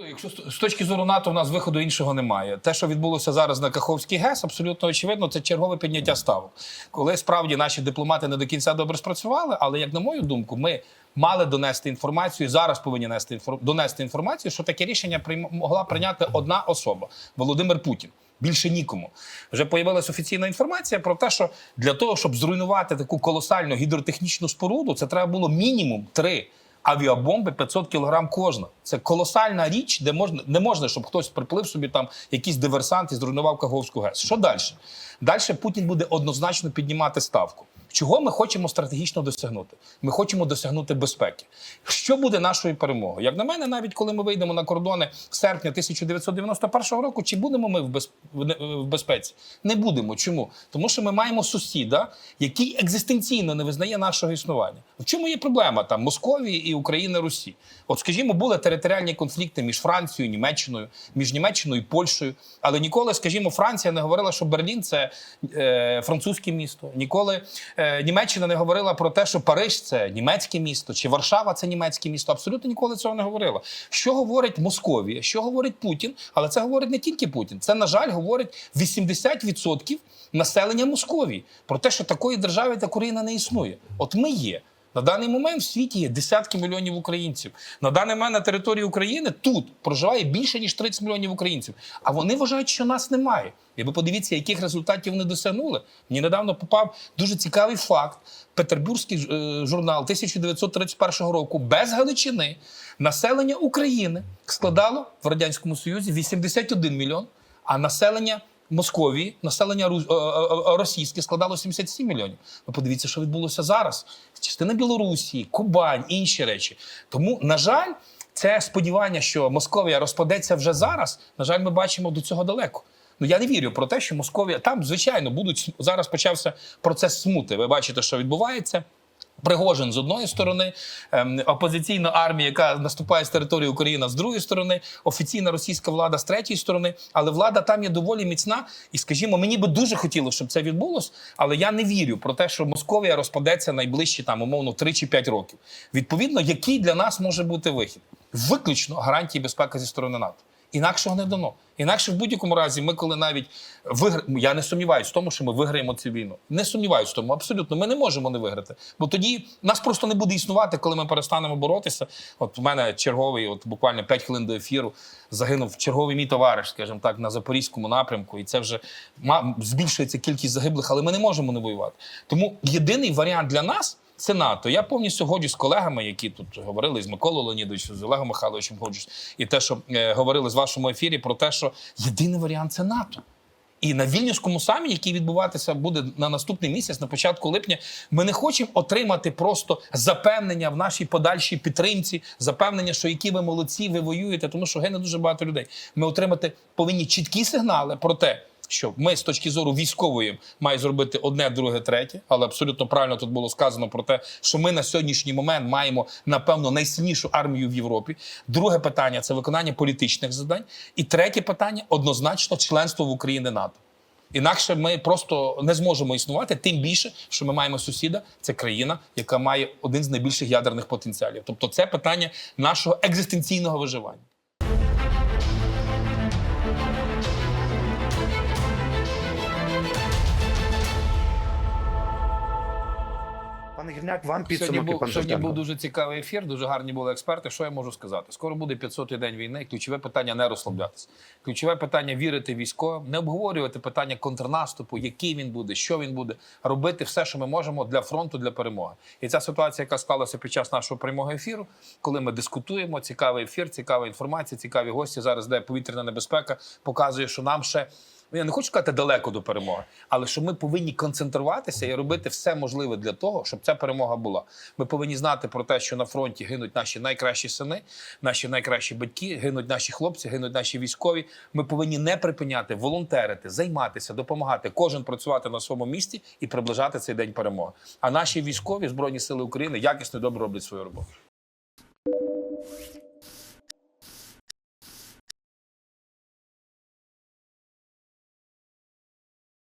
Ну, Якщо з- точки зору НАТО, у нас виходу іншого немає. Те, що відбулося зараз на Каховський ГЕС, абсолютно очевидно, це чергове підняття ставок. Коли справді наші дипломати не до кінця добре спрацювали, але як на мою думку, ми мали донести інформацію, зараз повинні нести донести інформацію, що таке рішення могла прийняти одна особа Володимир Путін. Більше нікому вже появилася офіційна інформація про те, що для того, щоб зруйнувати таку колосальну гідротехнічну споруду, це треба було мінімум три авіабомби 500 кілограм кожна. Це колосальна річ, де можна не можна, щоб хтось приплив собі там якийсь диверсант і зруйнував Каговську ГЕС. Що далі? Далі Путін буде однозначно піднімати ставку. Чого ми хочемо стратегічно досягнути? Ми хочемо досягнути безпеки. Що буде нашою перемогою? Як на мене, навіть коли ми вийдемо на кордони серпня 1991 року, чи будемо ми в, без... в безпеці? Не будемо. Чому? Тому що ми маємо сусіда, який екзистенційно не визнає нашого існування. В чому є проблема там Московії і України Русі? От, скажімо, були територіальні конфлікти між Францією, Німеччиною, між Німеччиною і Польщею. Але ніколи, скажімо, Франція не говорила, що Берлін це е, французьке місто. Ніколи е, Німеччина не говорила про те, що Париж це німецьке місто, чи Варшава це німецьке місто. Абсолютно ніколи цього не говорила. Що говорить Московія, що говорить Путін, але це говорить не тільки Путін. Це, на жаль, говорить 80% населення Московії про те, що такої держави, як Україна, не існує. От ми є. На даний момент в світі є десятки мільйонів українців. На даний момент на території України тут проживає більше ніж 30 мільйонів українців. А вони вважають, що нас немає. І ви подивіться, яких результатів вони досягнули. Мені недавно попав дуже цікавий факт. Петербурзький е, журнал 1931 року без Галичини населення України складало в радянському союзі 81 мільйон, а населення. Московії, населення е, е, е, російське складало 77 мільйонів. Ви подивіться, що відбулося зараз. Частина Білорусі, Кубань, інші речі. Тому, на жаль, це сподівання, що Московія розпадеться вже зараз. На жаль, ми бачимо до цього далеко. Ну я не вірю про те, що Московія там, звичайно, будуть зараз почався процес смути. Ви бачите, що відбувається. Пригожин з одної сторони, ем, опозиційна армія, яка наступає з території України, з другої сторони, офіційна російська влада з третьої сторони. Але влада там є доволі міцна. І скажімо, мені би дуже хотілося, щоб це відбулось, але я не вірю про те, що Московія розпадеться найближчі там умовно 3 чи 5 років. Відповідно, який для нас може бути вихід? Виключно гарантії безпеки зі сторони НАТО. Інакшого не дано. Інакше в будь-якому разі, ми коли навіть виграємо, я не сумніваюся в тому, що ми виграємо цю війну. Не сумніваюся в тому, абсолютно. Ми не можемо не виграти. Бо тоді нас просто не буде існувати, коли ми перестанемо боротися. От в мене черговий, от буквально 5 хвилин до ефіру, загинув черговий мій товариш, скажімо так, на запорізькому напрямку, і це вже збільшується кількість загиблих, але ми не можемо не воювати. Тому єдиний варіант для нас. Це НАТО. Я повністю годжусь з колегами, які тут говорили з Миколою Леонідовичем, з Олегом Михайловичем годжусь. І те, що е, говорили з вашому ефірі, про те, що єдиний варіант це НАТО. І на вільнюському самі, який відбуватися буде на наступний місяць, на початку липня, ми не хочемо отримати просто запевнення в нашій подальшій підтримці, запевнення, що які ви молодці, ви воюєте, тому що гине дуже багато людей. Ми отримати повинні чіткі сигнали про те. Що ми з точки зору військової маємо зробити одне, друге, третє, але абсолютно правильно тут було сказано про те, що ми на сьогоднішній момент маємо напевно найсильнішу армію в Європі. Друге питання це виконання політичних завдань. І третє питання однозначно членство в Україні НАТО. Інакше ми просто не зможемо існувати, тим більше, що ми маємо сусіда. Це країна, яка має один з найбільших ядерних потенціалів. Тобто, це питання нашого екзистенційного виживання. Пане Гірняк, вам Сьогодні підсумки, був, пан сьогодні був дуже цікавий ефір, дуже гарні були експерти. Що я можу сказати? Скоро буде 500-й день війни. Ключове питання не розслаблятися. Ключове питання вірити військовим, не обговорювати питання контрнаступу, який він буде, що він буде, робити все, що ми можемо для фронту, для перемоги. І ця ситуація, яка склалася під час нашого прямого ефіру, коли ми дискутуємо, цікавий ефір, цікава інформація, цікаві гості. Зараз де повітряна небезпека, показує, що нам ще. Ну, я не хочу сказати далеко до перемоги, але що ми повинні концентруватися і робити все можливе для того, щоб ця перемога була. Ми повинні знати про те, що на фронті гинуть наші найкращі сини, наші найкращі батьки, гинуть наші хлопці, гинуть наші військові. Ми повинні не припиняти, волонтерити, займатися, допомагати, кожен працювати на своєму місці і приближати цей день перемоги. А наші військові збройні сили України якісно добре роблять свою роботу.